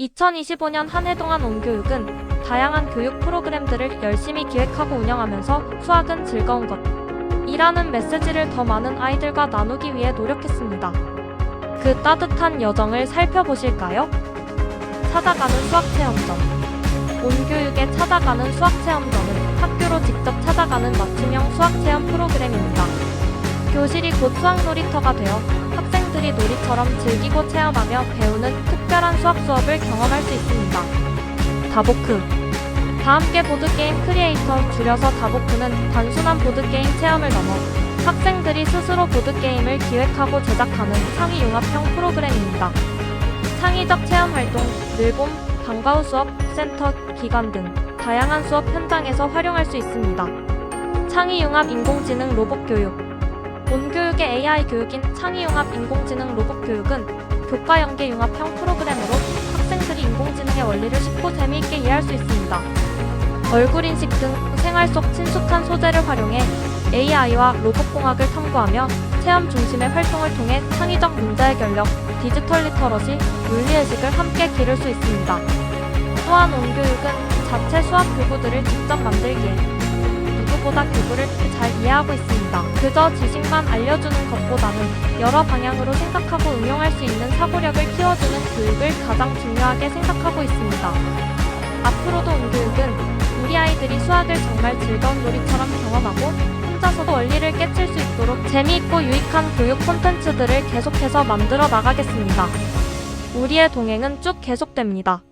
2025년 한 해 동안 온교육은 다양한 교육 프로그램들을 열심히 기획하고 운영하면서 수학은 즐거운 것. 이라는 메시지를 더 많은 아이들과 나누기 위해 노력했습니다. 그 따뜻한 여정을 살펴보실까요? 찾아가는 수학체험전. 온교육에 찾아가는 수학체험전은 학교로 직접 찾아가는 맞춤형 수학체험 프로그램입니다. 교실이 곧 수학 놀이터가 되어 학생들이 놀이처럼 즐기고 체험하며 배우는 특별한 수학 수업을 경험할 수 있습니다. 다보크 다 함께 보드게임 크리에이터 줄여서 다보크는 단순한 보드게임 체험을 넘어 학생들이 스스로 보드게임을 기획하고 제작하는 창의 융합형 프로그램입니다. 창의적 체험 활동, 늘봄, 방과후 수업, 센터, 기관 등 다양한 수업 현장에서 활용할 수 있습니다. 창의 융합 인공지능 로봇 교육 온교육의 AI 교육인 창의융합 인공지능 로봇 교육은 교과 연계 융합형 프로그램으로 학생들이 인공지능의 원리를 쉽고 재미있게 이해할 수 있습니다. 얼굴 인식 등 생활 속 친숙한 소재를 활용해 AI와 로봇공학을 탐구하며 체험 중심의 활동을 통해 창의적 문제 해결력, 디지털 리터러시, 윤리의식을 함께 기를 수 있습니다. 또한 온교육은 자체 수학 교구들을 직접 만들기에 누구보다 교구를 잘 이해하고 있습니다. 그저 지식만 알려주는 것보다는 여러 방향으로 생각하고 응용할 수 있는 사고력을 키워주는 교육을 가장 중요하게 생각하고 있습니다. 앞으로도 온교육은 우리 아이들이 수학을 정말 즐거운 놀이처럼 경험하고 혼자서도 원리를 깨칠 수 있도록 재미있고 유익한 교육 콘텐츠들을 계속해서 만들어 나가겠습니다. 우리의 동행은 쭉 계속됩니다.